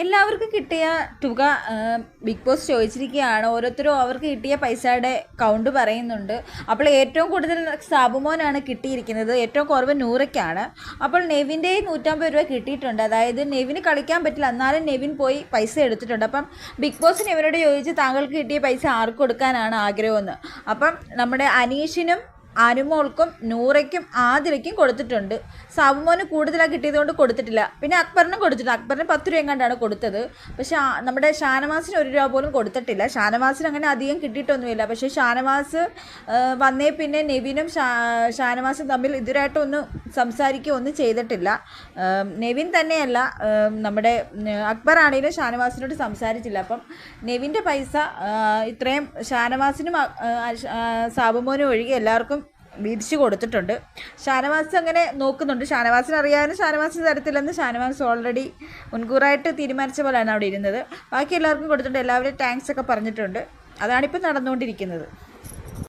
എല്ലാവർക്കും കിട്ടിയ തുക ബിഗ് ബോസ് ചോദിച്ചിരിക്കുകയാണ്. ഓരോരുത്തരും അവർക്ക് കിട്ടിയ പൈസയുടെ കൗണ്ട് പറയുന്നുണ്ട്. അപ്പോൾ ഏറ്റവും കൂടുതൽ സാബുമോനാണ് കിട്ടിയിരിക്കുന്നത്. ഏറ്റവും കുറവ് നൂറയ്ക്കാണ്. അപ്പോൾ നെവിന്റെ നൂറ്റമ്പത് രൂപ കിട്ടിയിട്ടുണ്ട്. അതായത് നെവിന് കളിക്കാൻ പറ്റില്ല. എന്നാലും നെവിൻ പോയി പൈസ എടുത്തിട്ടുണ്ട്. അപ്പം ബിഗ് ബോസിന് ഇവരോട് ചോദിച്ച് താങ്കൾക്ക് കിട്ടിയ പൈസ ആർക്ക് കൊടുക്കാനാണ് ആഗ്രഹമെന്ന്. അപ്പം നമ്മുടെ അനീഷിനും അനുമോൾക്കും നൂറയ്ക്കും ആതിരയ്ക്കും കൊടുത്തിട്ടുണ്ട്. സാബുമോന് കൂടുതലാണ് കിട്ടിയതുകൊണ്ട് കൊടുത്തിട്ടില്ല. പിന്നെ അക്ബറിനും കൊടുത്തിട്ടുണ്ട്. അക്ബറിന് പത്ത് രൂപ എങ്ങാണ്ടാണ് കൊടുത്തത്. പക്ഷേ നമ്മുടെ ഷാനവാസിന് ഒരു രൂപ പോലും കൊടുത്തിട്ടില്ല. ഷാനവാസിന് അങ്ങനെ അധികം കിട്ടിയിട്ടൊന്നുമില്ല. പക്ഷേ ഷാനവാസ് വന്നേ പിന്നെ നെവിനും ഷാനവാസും തമ്മിൽ ഇതുവരായിട്ടൊന്നും സംസാരിക്കുക ഒന്നും ചെയ്തിട്ടില്ല. നെവിൻ തന്നെയല്ല നമ്മുടെ അക്ബർ ആണെങ്കിലും ഷാനവാസിനോട് സംസാരിച്ചില്ല. അപ്പം നെവിന്റെ പൈസ ഇത്രയും ഷാനവാസിനും സാബുമോനും ഒഴികെ എല്ലാവർക്കും വീതിച്ചു കൊടുത്തിട്ടുണ്ട്. ഷാനവാസ് അങ്ങനെ നോക്കുന്നുണ്ട്. ഷാനവാസിന് അറിയാനും ഷാനവാസിന് തരത്തില്ലെന്ന് ഷാനവാസ് ഓൾറെഡി മുൻകൂറായിട്ട് തീരുമാനിച്ച പോലെയാണ് അവിടെ ഇരുന്നത്. ബാക്കി എല്ലാവർക്കും കൊടുത്തിട്ടുണ്ട്. എല്ലാവരും താങ്ക്സ് ഒക്കെ പറഞ്ഞിട്ടുണ്ട്. അതാണിപ്പോൾ നടന്നുകൊണ്ടിരിക്കുന്നത്.